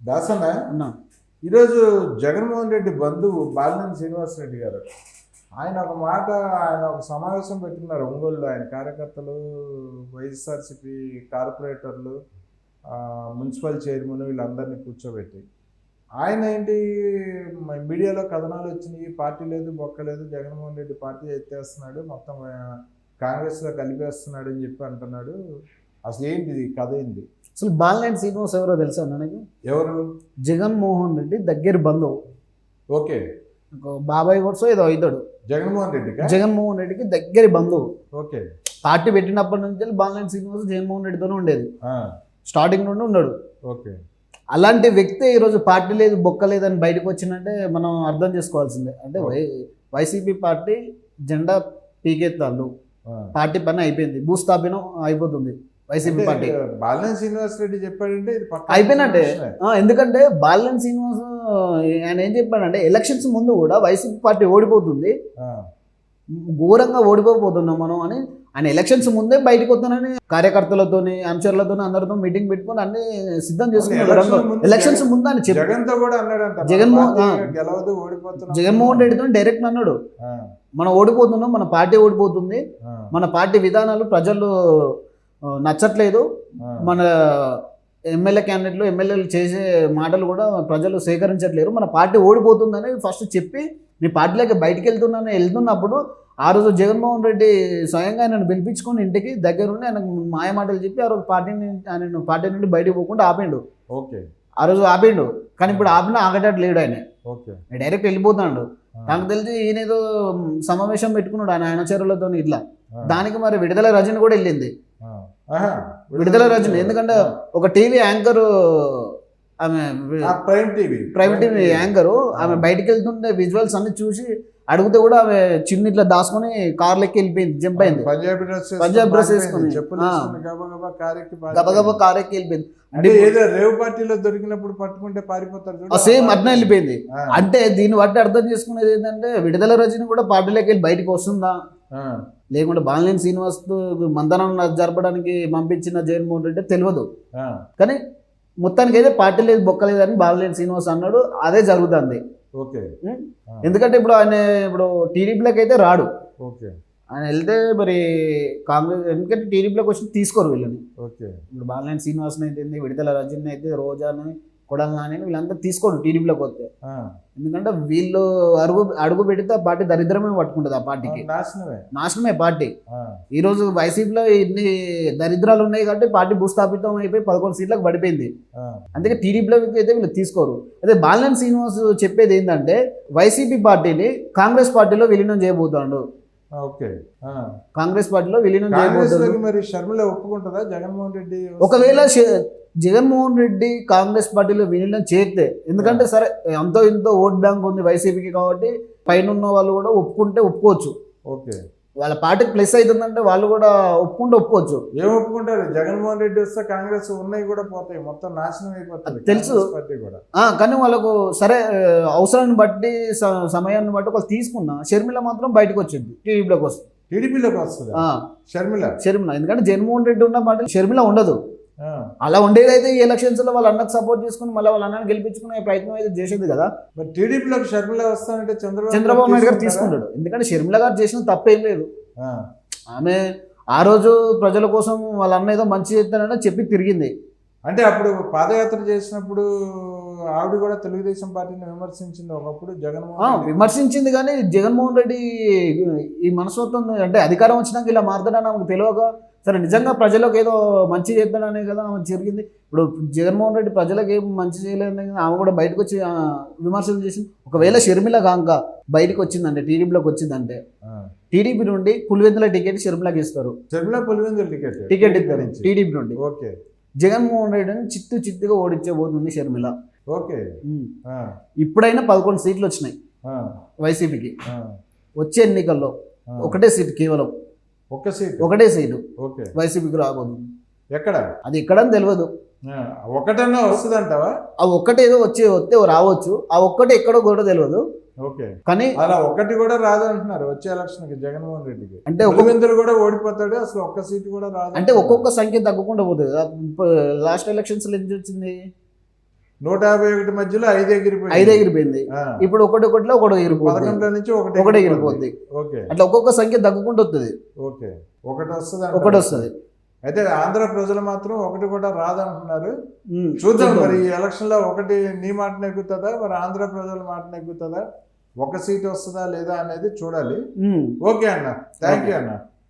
దాసన్న అన్నా. ఈరోజు జగన్మోహన్ రెడ్డి బంధువు బాలినేని శ్రీనివాసరెడ్డి గారు. ఆయన ఒక మాట ఆయన ఒక సమావేశం పెట్టుకున్నారు ఒంగోలులో. ఆయన కార్యకర్తలు వైఎస్ఆర్సిపి కార్పొరేటర్లు మున్సిపల్ చైర్మన్ వీళ్ళందరినీ కూర్చోబెట్టి. ఆయన ఏంటి మీడియాలో కథనాలు వచ్చినాయి పార్టీ లేదు బొక్క లేదు జగన్మోహన్ రెడ్డి పార్టీ ఎత్తేస్తున్నాడు మొత్తం కాంగ్రెస్లో కలిపేస్తున్నాడు అని చెప్పి అంటున్నాడు. అసలు ఏంటి ఇది కథ ఏంటి అసలు బాలినేని శ్రీనివాస్ ఎవరో తెలుసా ನನಗೆ ఎవరు జగన్మోహన్ రెడ్డి దగ్గర బంధువు ఓకే ఒక బాబాయ్ కొడుసో ఏదో అవుతాడు జగన్మోహన్ రెడ్డికా జగన్మోహన్ రెడ్డికి దగ్గర బంధువు ఓకే పార్టీ పెట్టినప్పటి నుంచి బాలినేని శ్రీనివాస్ జగన్మోహన్ రెడ్డితోనే ఉండేది ఆ, స్టార్టింగ్ నుండి ఉన్నాడు ఓకే అలాంటి వ్యక్తి ఈరోజు పార్టీ లేదు బొక్క లేదని బయటకు వచ్చిందంటే మనం అర్థం చేసుకోవాల్సిందే అంటే వై వైసీపీ పార్టీ జెండా పీకెత్తాళ్ళు ఆ. పార్టీ పని అయిపోయింది భూస్థాపనం అయిపోతుంది YCP party. బాలినేని శ్రీనివాస్ రెడ్డి చెప్పాడంటే అయిపోయినట్టే. ఎందుకంటే బాలినేని శ్రీనివాస్ ఆయన ఏం చెప్పాడంటే ఎలక్షన్స్ ముందు కూడా వైసీపీ పార్టీ ఓడిపోతుంది. ఘోరంగా ఓడిపోతున్నాం మనం అని ఆయన ఎలక్షన్స్ ముందే బయటకు వస్తానని కార్యకర్తలతోని అనుచరులతోని అందరితో మీటింగ్ పెట్టుకొని అన్ని సిద్ధం ముందు ఎలక్షన్స్ ముందు అని చెప్పి జగన్మోహన్- జగన్మోహన్ రెడ్డితో డైరెక్ట్ అన్నాడు. మనం ఓడిపోతున్నాం మన పార్టీ ఓడిపోతుంది. మన పార్టీ విధానాలు ప్రజలు నచ్చట్లేదు. మన ఎమ్మెల్యే క్యాండిడేట్లు ఎమ్మెల్యేలు చేసే మాటలు కూడా ప్రజలు స్వీకరించట్లేరు మన పార్టీ ఓడిపోతుందని ఫస్ట్ చెప్పి నీ పార్టీలోకి బయటికి వెళ్తున్నాను వెళ్తున్నప్పుడు ఆ రోజు జగన్మోహన్ రెడ్డి స్వయంగా ఆయనను పిలిపించుకొని ఇంటికి దగ్గరుండి ఆయనకు మాయ మాటలు చెప్పి ఆ రోజు పార్టీని ఆయన పార్టీ నుండి బయటికి పోకుండా ఆపిండు. ఓకే. ఆ రోజు ఆపిండు. కానీ ఇప్పుడు ఆపినా ఆగేటట్టు లేడు ఆయన. ఓకే. డైరెక్ట్ వెళ్ళిపోతున్నాడు. నాకు తెలిసి ఈయన ఏదో సమావేశం పెట్టుకున్నాడు ఆయన ఆయన చర్యలతో ఇట్లా. దానికి మరి విడుదల రజని కూడా వెళ్ళింది. విడుదల రజని. ఎందుకంటే ఒక టీవీ యాంకర్ ఆమె prime TV. Private TV anchor ఆమె బయటికి వెళ్తుంటే విజువల్స్ అన్ని చూసి అడిగితే కూడా ఆమె చిన్న ఇట్లా దాచుకొని కార్ లెక్కి వెళ్ళిపోయింది జంప్ అయింది. Punjabi dress Punjab dress. వేసుకుని. గబగబా. కార్ ఎక్కి వెళ్ళిపోయింది. అంటే ఏదో రేవ్ పార్టీలో దొరికినప్పుడు పట్టుకుంటే పారిపోతారు. సేమ్ అట్నే వెళ్ళిపోయింది. అంటే దీన్ని బట్టి అర్థం చేసుకునేది ఏంటంటే విడుదల రజని కూడా పార్టీలోకి వెళ్ళి బయటకు వస్తుందా? ఆ, లేకుంటే బాలినేని శ్రీనివాస్ మంతనం జరపడానికి పంపించిన జగన్మోహన్ రెడ్డి తెలియదు. కానీ మొత్తానికి అయితే పార్టీ లేదు బొక్కలేదు అని బాలినేని శ్రీనివాస్ అన్నాడు అదే జరుగుతుంది. ఓకే. ఎందుకంటే ఇప్పుడు ఆయన ఇప్పుడు టీడీపీలోకి అయితే రాడు. ఓకే. ఆయన వెళ్తే మరి కాంగ్రెస్ ఎందుకంటే టీడీపీలోకి వచ్చి తీసుకోరు వీళ్ళని. ఓకే. ఇప్పుడు బాలినేని శ్రీనివాస్ని అయితే విడుదల రజని అయితే రోజాని కొడాలి నాని వీళ్ళంతా తీసుకోరు టీడీపీలోకి వస్తే. ఎందుకంటే వీళ్ళు అడుగు అడుగు పెడితే ఆ పార్టీ దరిద్రమే పట్టుకుంటుంది ఆ పార్టీకి. నాశనమే. నాశనమే పార్టీ. ఆ, ఈరోజు వైసీపీలో ఇన్ని దరిద్రాలు ఉన్నాయి కాబట్టి పార్టీ భూస్థాపితం అయిపోయి పదకొండు సీట్లకు పడిపోయింది. అందుకే టీడీపీలోకి అయితే వీళ్ళు తీసుకోరు. అదే బాలినేని శ్రీనివాస్ చెప్పేది ఏంటంటే వైసీపీ పార్టీని కాంగ్రెస్ పార్టీలో విలీనం చేయబోతాడు ఆ, ఓకే. కాంగ్రెస్ పార్టీలో విలీనం లోకి మరి షర్మిల ఒప్పుకుంటుందా? జగన్మోహన్ రెడ్డి ఒకవేళ జగన్మోహన్ రెడ్డి కాంగ్రెస్ పార్టీలో విలీనం చేస్తే ఎందుకంటే సరే అంతో ఇంతో ఓట్ బ్యాంక్ ఉంది వైసీపీకి కాబట్టి పైన ఉన్న వాళ్ళు కూడా ఒప్పుకుంటే ఒప్పుకోవచ్చు. ఓకే. వాళ్ళ పార్టీకి ప్లస్ అవుతుందంటే వాళ్ళు కూడా ఒప్పుకుంటే ఒప్పుకోవచ్చు. ఏం ఒప్పుకుంటారు? జగన్మోహన్ రెడ్డి వస్తే కాంగ్రెస్ ఉన్నాయి కూడా పోతాయి మొత్తం నాశనం అయిపోతుంది తెలుసు. కానీ వాళ్ళకు సరే అవసరాన్ని బట్టి సమయాన్ని బట్టి వాళ్ళు తీసుకున్నా షర్మిల మాత్రం బయటకు వచ్చింది టీడీపీలోకి వస్తుంది. టీడీపీలోకి వస్తుంది? షర్మిల? షర్మిల ఎందుకంటే జగన్మోహన్ రెడ్డి ఉన్న పార్టీ షర్మిల ఉండదు. అలా ఉండేదైతే ఈ ఎలక్షన్స్లో వాళ్ళ అన్నకు సపోర్ట్ చేసుకుని మళ్ళీ వాళ్ళ అన్నని గెలిపించుకునే ప్రయత్నం అయితే చేసేది కదా. మరి టీడీపీలోకి షర్మిల వస్తానంటే చంద్రబాబు చంద్రబాబు నాయుడు గారు? తీసుకుంటాడు? ఎందుకంటే షర్మిల గారు చేసిన తప్పేం లేదు. ఆమె ఆ రోజు ప్రజల కోసం వాళ్ళ అన్న ఏదో మంచి చేస్తానని చెప్పి తిరిగింది. అంటే అప్పుడు పాదయాత్ర చేసినప్పుడు ఆవిడ కూడా తెలుగుదేశం పార్టీని విమర్శించింది ఒకప్పుడు జగన్మోహన్. విమర్శించింది కానీ జగన్మోహన్ రెడ్డి ఈ మనస్తత్వం అంటే అధికారం వచ్చినాక ఇలా మారుతాడని ఆమెకు తెలియక సరే నిజంగా ప్రజలకు ఏదో మంచి చేద్దాడనే కదా ఆమె జరిగింది. ఇప్పుడు జగన్మోహన్ రెడ్డి ప్రజలకు ఏం మంచి చేయలేదని కదా ఆమె కూడా బయటకు వచ్చి విమర్శలు చేసింది. ఒకవేళ షర్మిల కాంక బయటకు వచ్చిందంటే టీడీపీలోకి వచ్చిందంటే టీడీపీ నుండి పులివెందుల టికెట్ షర్మిలకి ఇస్తారు. షర్మిల పులివెందుల టికెట్? టికెట్ ఇస్తారు టీడీపీ నుండి. ఓకే. జగన్మోహన్ రెడ్డిని చిత్తు చిత్తుగా ఓడించబోతుంది షర్మిల. ఓకే. ఇప్పుడైనా పదకొండు సీట్లు వచ్చినాయి వైసీపీకి. వచ్చే ఎన్నికల్లో. ఒకటే సీట్ కేవలం. ఒక్క సీట్. ఒకటే సీటు. ఓకే. వైసీపీకి రాబోతుంది ఎక్కడ? అది ఎక్కడని తెలియదు ఆ, ఒకటన్నా వస్తుందంటావా? ఆ ఒక్కటే ఏదో వచ్చే వస్తే రావచ్చు. ఆ ఒక్కటే ఎక్కడో కూడా తెలియదు ఓకే. కానీ అలా ఒకటి కూడా రాదు అంటున్నారు వచ్చే ఎలక్షన్కి జగన్మోహన్ రెడ్డికి. అంటే ఒక్కొక్క పులివెందులు కూడా ఓడిపోతాడు అసలు ఒక్క సీట్ కూడా రాదు అంటే ఒక్కొక్క సంఖ్య తగ్గకుండా పోతుంది. లాస్ట్ ఎలక్షన్స్ ఎంత వచ్చింది నూట యాభై ఒకటి మధ్యలో ఐదు ఎగిరిపోయింది. ఐదు ఎగిరిపోయింది. ఇప్పుడు ఒకటి ఒకటిలో ఒకటి ఎగిరిపోతుంది నుంచి ఒకటి ఒకటి ఎగిరిపోద్ది. ఎగిరిపోద్ది. ఓకే. అట్లా ఒక్కొక్క సంఖ్య తగ్గుకుంటూ వస్తుంది ఓకే. ఒకటి వస్తుంది ఒకటి. వస్తుంది. అయితే ఆంధ్ర ప్రజలు మాత్రం ఒకటి కూడా రాదంటున్నారు. చూద్దాం మరి ఈ ఎలక్షన్లో ఒకటి నీ మాట నెగ్గుతుందా మరి ఆంధ్ర ప్రజల మాట నెగ్గుతుందా ఒక సీట్ వస్తుందా లేదా అనేది చూడాలి. ఓకే అన్న. థ్యాంక్ యూ అన్న.